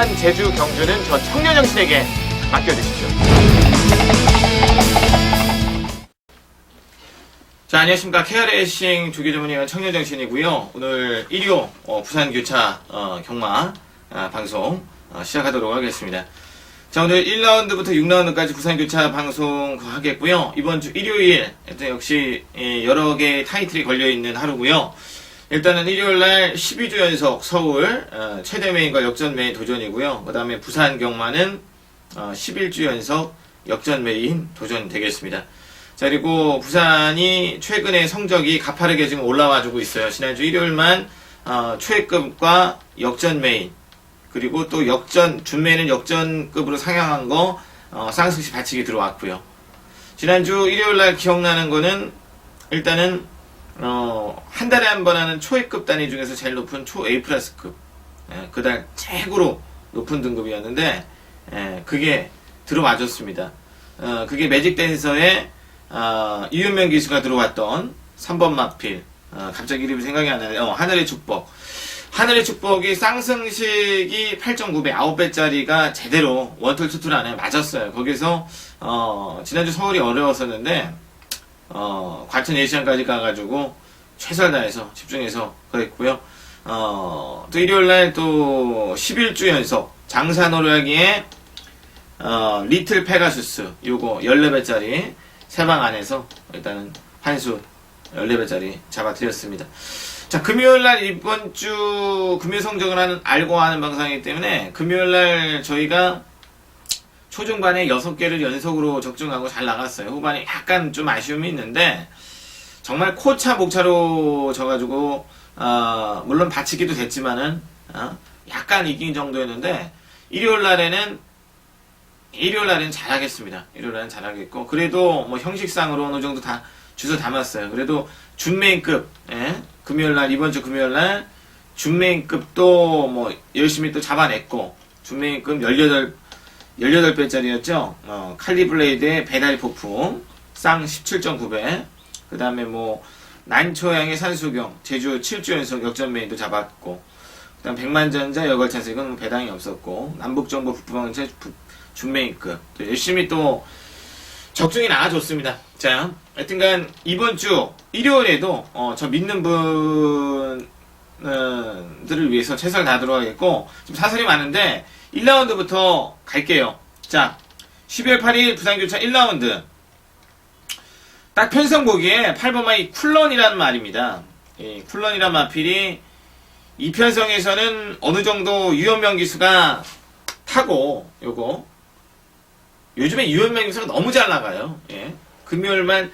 부산, 제주, 경주는 저 청년영 씨에게 맡겨주십시오. 자, 안녕하십니까. 케어레이싱 조기 전문위원 청년정신이고요. 오늘 1호 어, 부산 교차 어, 경마 아, 방송 어, 시작하도록 하겠습니다. 자, 오늘 1라운드부터 6라운드까지 부산 교차 방송 하겠고요. 이번 주 일요일 역시 예, 여러 개의 타이틀이 걸려 있는 하루고요. 일단은 일요일 날 12주 연속 서울 어, 최대 메인과 역전 메인 도전이고요. 그 다음에 부산 경마는 어, 11주 연속 역전 메인 도전 되겠습니다. 자, 그리고 부산이 최근에 성적이 가파르게 지금 올라와주고 있어요. 지난주 일요일만 어, 최급과 역전 메인 그리고 또 역전 준메인은 역전급으로 상향한 거 어, 쌍승시 받치기 들어왔고요. 지난주 일요일 날 기억나는 거는 일단은 어, 한 달에 한 번 하는 초회급 단위 중에서 제일 높은 초 A 플러스급 예, 그달 최고로 높은 등급이었는데 예, 그게 들어와줬습니다. 어, 그게 매직 댄서의 어, 이윤명 기수가 들어왔던 3번 마필 어, 갑자기 이름이 생각이 안 나네요. 어, 하늘의 축복 하늘의 축복이 쌍승식이 8.9배 9배짜리가 제대로 원툴 투툴 안에 맞았어요. 거기서 어, 지난주 서울이 어려웠었는데 어, 과천 예시장까지 가가지고 최선을 다해서 집중해서 그랬고요. 어, 또 일요일 날 또 11주 연속 장사노래하기에 어, 리틀 페가수스 요거 14배짜리 세 방 안에서 일단은 한수 14배짜리 잡아드렸습니다. 자, 금요일 날 이번 주 금요 성적을 하는 알고 하는 방송이기 때문에 금요일 날 저희가 초중반에 6개를 연속으로 적중하고 잘 나갔어요. 후반에 약간 좀 아쉬움이 있는데 정말 코차 목차로 져가지고 어, 물론 다치기도 됐지만은 어, 약간 이긴 정도였는데 일요일 날에는 일요일 날에는 잘하겠습니다. 일요일 날은 잘하겠고 그래도 뭐 형식상으로 어느 정도 다 주소 담았어요. 그래도 준메인급 예? 금요일 날 이번 주 금요일 날 준메인급도 뭐 열심히 또 잡아냈고 준메인급 18 18배짜리였죠. 어, 칼리블레이드의 배달 폭풍 쌍 17.9배 그 다음에 뭐 난초양의 산수경 제주 7주 연속 역전 메인도 잡았고 그 다음 백만전자 여걸찬스 이건 뭐 배당이 없었고 남북정보 북부방체 준메인급 또 열심히 또 적중이 나와줬습니다. 자, 하여튼간 이번 주 일요일에도 어, 저 믿는 분 들을 위해서 최선을 다하도록 하겠고 지금 사설이 많은데 1라운드부터 갈게요. 자, 12월 8일 부산교차 1라운드 딱 편성 보기에 8번마이 쿨런이라는 말입니다. 이 쿨런이란 마필이 이 편성에서는 어느 정도 유연명 기수가 타고 요거 요즘에 유연명 기수가 너무 잘 나가요. 예. 금요일만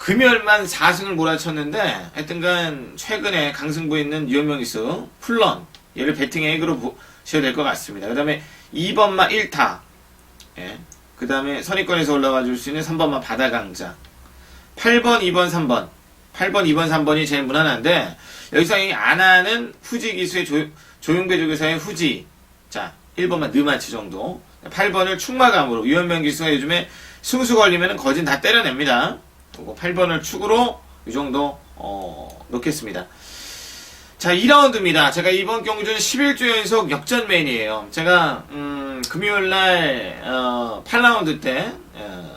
금요일만 4승을 몰아쳤는데 하여튼간 최근에 강승부에 있는 유연명 기수 쿨런 얘를 배팅 액으로 보셔야 될 것 같습니다. 그 다음에 2번마 1타 예. 그 다음에 선의권에서 올라와 줄 수 있는 3번마 바다강자 8번, 2번, 3번. 8번, 2번, 3번이 제일 무난한데, 여기서 이 아나는 후지 기수의 조, 조용배 조교사의 후지. 자, 1번만 느마치 정도. 8번을 충마감으로, 유현명 기수가 요즘에 승수 걸리면 거진 다 때려냅니다. 그리고 8번을 축으로 이 정도, 어, 놓겠습니다. 자, 2라운드입니다. 제가 이번 경주는 11주 연속 역전 메인이에요. 제가, 음, 금요일 날, 어, 8라운드 때, 어,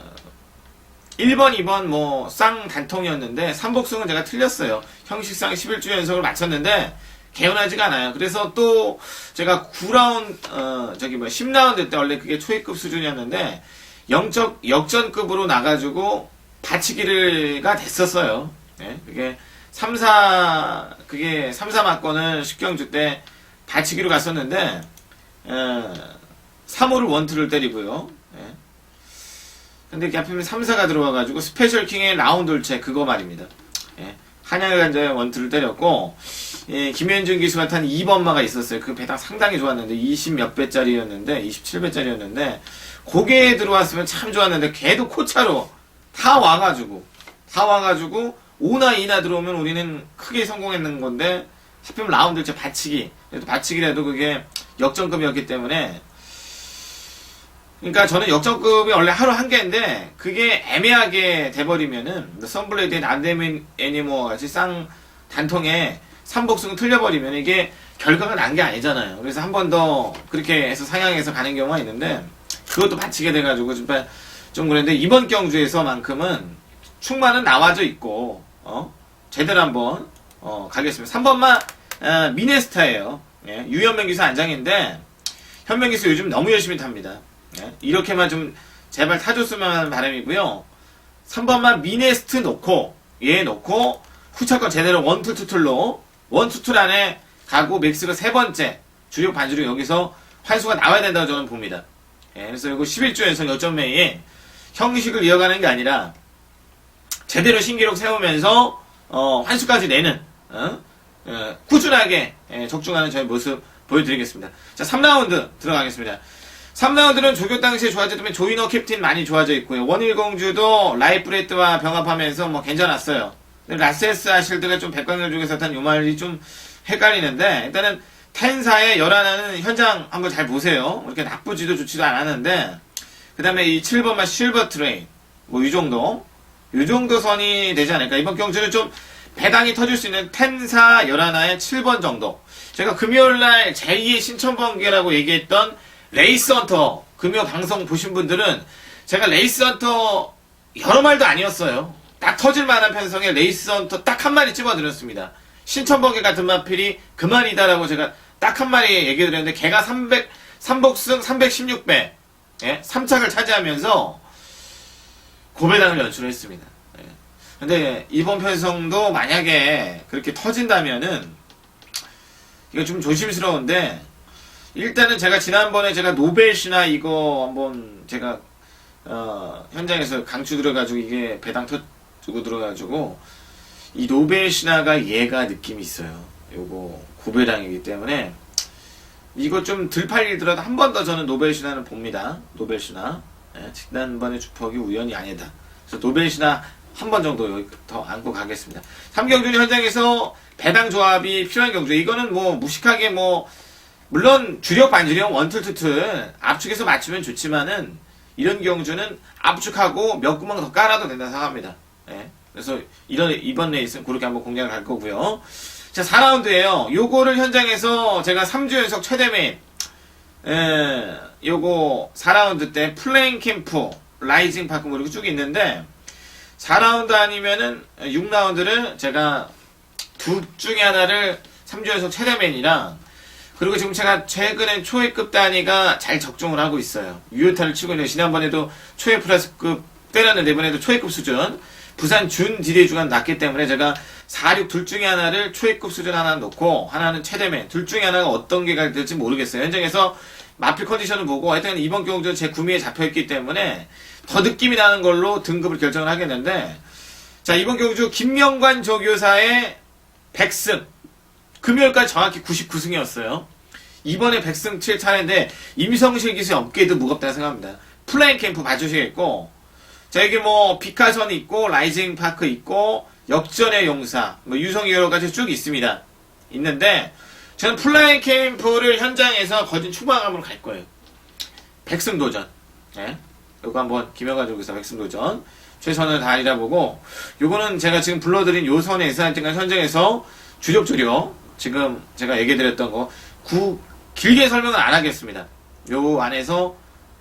1번, 2번 뭐 쌍 단통이었는데 삼복승은 제가 틀렸어요. 형식상 11주 연속을 맞췄는데 개운하지가 않아요. 그래서 또 제가 9라운드 어 저기 뭐 10라운드 때 원래 그게 초회급 수준이었는데 영적 역전급으로 나가지고 받치기를가 됐었어요. 예, 그게 3, 4 그게 3, 4 맞고는 10경주 때 받치기로 갔었는데 어, 3호를 원투를 때리고요. 예. 근데 하필이면 3사가 들어와가지고 스페셜 킹의 라운돌체 그거 말입니다. 예. 한양을 간자에 원투를 때렸고 예, 김현준 기수가 탄 2번마가 있었어요. 그 배당 상당히 좋았는데 20 몇 배짜리였는데 27배짜리였는데 고개에 들어왔으면 참 좋았는데 걔도 코차로 다 와가지고 다 와가지고 5나 2나 들어오면 우리는 크게 성공했는 건데 하필이면 라운드째 받치기 그래도 받치기라도 그게 역전급이었기 때문에 그러니까 저는 역전급이 원래 하루 한 개인데 그게 애매하게 돼버리면은 썬블레이드의 난데민 애니모와 같이 쌍 단통에 삼복승 틀려버리면 이게 결과가 난 게 아니잖아요. 그래서 한 번 더 그렇게 해서 상향해서 가는 경우가 있는데 그것도 바치게 돼가지고 좀, 좀 그랬는데 이번 경주에서만큼은 충만은 나와져 있고 어? 제대로 한번 어, 가겠습니다. 3번만 아, 미네스타예요. 예, 유현명 기수 안장인데 현명 기수 요즘 너무 열심히 탑니다. 예, 이렇게만 좀 제발 타줬으면 하는 바람이고요. 3번만 미네스트 놓고 얘 놓고 후차권 제대로 원툴투툴로 원투툴 안에 가고 맥스가 세 번째 주력 반주력 여기서 환수가 나와야 된다고 저는 봅니다. 예, 그래서 이거 11조 연속 여점 매에 형식을 이어가는 게 아니라 제대로 신기록 세우면서 어, 환수까지 내는 어? 어, 꾸준하게 예, 적중하는 저의 모습 보여드리겠습니다. 자, 3라운드 들어가겠습니다. 3라운드는 조교 당시에 좋아졌다면 조이너 캡틴 많이 좋아져 있고요. 원일공주도 라이프레트와 병합하면서 뭐 괜찮았어요. 라세스 아실드가 좀 백광열 쪽에서 탄 요 말이 좀 헷갈리는데 일단은 텐사의 열하나는 현장 한번 잘 보세요. 그렇게 나쁘지도 좋지도 않았는데 그 다음에 이 7번만 실버 트레인 뭐 이 정도 이 정도 선이 되지 않을까. 이번 경주는 좀 배당이 터질 수 있는 텐사 열하나의 7번 정도. 제가 금요일날 제2의 신천번개라고 얘기했던 레이스 헌터 금요 방송 보신 분들은 제가 레이스 헌터 여러 말도 아니었어요. 딱 터질 만한 편성에 레이스 헌터 딱 한 마리 집어드렸습니다. 신천번개 같은 마필이 그만이다라고 제가 딱 한 마리 얘기 드렸는데 걔가 300, 3복승 316배 예? 3착을 차지하면서 고배당을 연출했습니다. 예. 근데 이번 편성도 만약에 그렇게 터진다면은 이거 좀 조심스러운데 일단은 제가 지난번에 제가 노벨 신화 이거 한번 제가 어, 현장에서 강추 들어가지고 이게 배당 터주고 들어가지고 이 노벨 신화가 얘가 느낌이 있어요. 요거 고배당이기 때문에 이거 좀 덜 팔리더라도 한 번 더 저는 노벨 신화는 봅니다. 노벨 신화. 예, 지난번에 주퍽이 우연이 아니다. 그래서 노벨 신화 한번 정도 더 안고 가겠습니다. 3경주 현장에서 배당 조합이 필요한 경주. 이거는 뭐 무식하게 뭐 물론 주력 반주력 원툴투툴 압축해서 맞추면 좋지만은 이런 경주는 압축하고 몇 구멍 더 깔아도 된다 생각합니다. 예. 그래서 이런 이번 레이스는 그렇게 한번 공략을 할 거고요. 자 4라운드에요. 요거를 현장에서 제가 3주 연속 최대 메인 예, 요거 4라운드 때 플레인 캠프 라이징 파크 뭐 이렇게 쭉 있는데 4라운드 아니면은 6라운드를 제가 둘 중에 하나를 3주 연속 최대 메인이랑 그리고 지금 제가 최근엔 초회급 단위가 잘 적중을 하고 있어요. 유효타를 치고 있는 지난번에도 초회 플러스급 때렸는데 이번에도 초회급 수준 부산 준 디데이 주간 낮기 때문에 제가 4, 6 둘 중에 하나를 초회급 수준 하나 놓고 하나는 최대맨 둘 중에 하나가 어떤 게 갈지 모르겠어요. 현장에서 마필 컨디션을 보고 하여튼 이번 경주는 제 구미에 잡혀있기 때문에 더 느낌이 나는 걸로 등급을 결정을 하겠는데 자 이번 경주 김명관 조교사의 100승 금요일까지 정확히 99승이었어요. 이번에 100승 7차례인데 임성실 기수의 업계도 무겁다고 생각합니다. 플레인 캠프 봐주시겠고 자 여기 뭐 피카선이 있고 라이징 파크 있고 역전의 용사 뭐 유성이 여러 가지 쭉 있습니다. 있는데 저는 플라잉 캠프를 현장에서 거진 추방함으로 갈 거예요. 백승 도전. 예? 요거 한번 김영관 쪽에서 백승 도전. 최선을 다하리라 보고 요거는 제가 지금 불러드린 요 선에서 하여튼간 현장에서 주력 주력 지금 제가 얘기 드렸던 거 구, 길게 설명은 안 하겠습니다. 요 안에서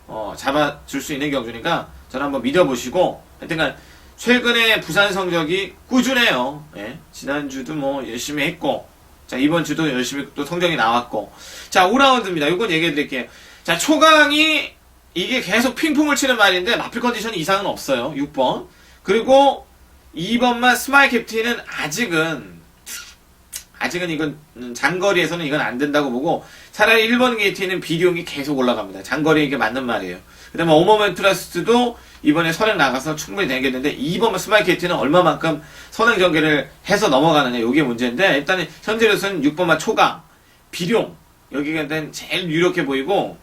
어, 잡아줄 수 있는 경주니까 저를 한번 믿어보시고 하여튼간 최근에 부산 성적이 꾸준해요. 예? 지난주도 뭐 열심히 했고 자 이번 주도 열심히 또 성적이 나왔고 자 5라운드입니다. 이건 얘기해 드릴게요. 자 초강이 이게 계속 핑퐁을 치는 말인데 마필 컨디션 이상은 없어요. 6번 그리고 2번만 스마일 캡틴은 아직은 아직은 이건 음, 장거리에서는 이건 안 된다고 보고 차라리 1번 게이트는 비용이 계속 올라갑니다. 장거리에 이게 맞는 말이에요. 그 다음에 오머멘 트러스트도 이번에 선행 나가서 충분히 되겠는데 2번 스마일 게이트는 얼마만큼 선행 전개를 해서 넘어가느냐 이게 문제인데 일단 현재로서는 6번만 초강 비룡 여기가 일단 제일 유력해 보이고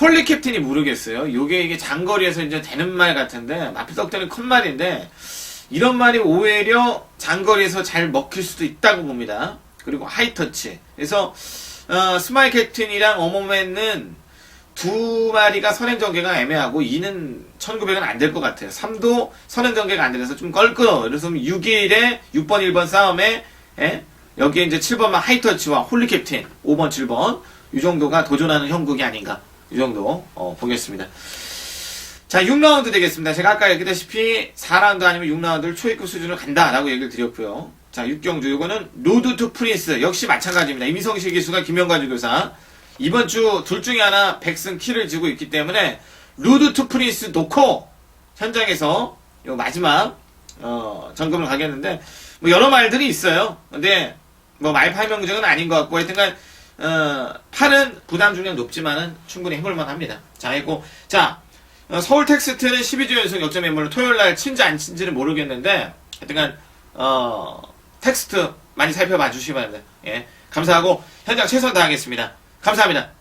홀리 캡틴이 모르겠어요. 요게 이게 장거리에서 이제 되는 말 같은데 마피떡 때는 큰 말인데 이런 말이 오히려 장거리에서 잘 먹힐 수도 있다고 봅니다. 그리고 하이터치. 그래서 어, 스마일 캡틴이랑 어머맨은 두 마리가 선행 전개가 애매하고 2는 1900은 안 될 것 같아요. 3도 선행 전개가 안 돼서 좀 껄끄러워. 그래서 6일에 6번 1번 싸움에 예? 여기에 이제 7번만 하이터치와 홀리 캡틴, 5번, 7번. 이 정도가 도전하는 형국이 아닌가. 이 정도, 어, 보겠습니다. 자, 6라운드 되겠습니다. 제가 아까 얘기했다시피 4라운드 아니면 6라운드를 초입급 수준으로 간다라고 얘기를 드렸고요. 자, 6경주. 이거는 로드 투 프린스. 역시 마찬가지입니다. 이미성실 기수가 김영관 주교사. 이번 주 둘 중에 하나 백승 키를 쥐고 있기 때문에 로드 투 프린스 놓고 현장에서 요 마지막 어, 점검을 가겠는데 뭐 여러 말들이 있어요. 근데 뭐 말팔명적은 아닌 것 같고 하여튼간 어, 팔은 부담 중량 높지만은 충분히 해볼만 합니다. 자, 했고 자 어, 서울 텍스트는 12주 연속 역전 매물로 토요일 날 친지 안 친지는 모르겠는데 하여튼간 어, 텍스트 많이 살펴봐 주시기 바랍니다. 예, 감사하고 현장 최선 다하겠습니다. 감사합니다.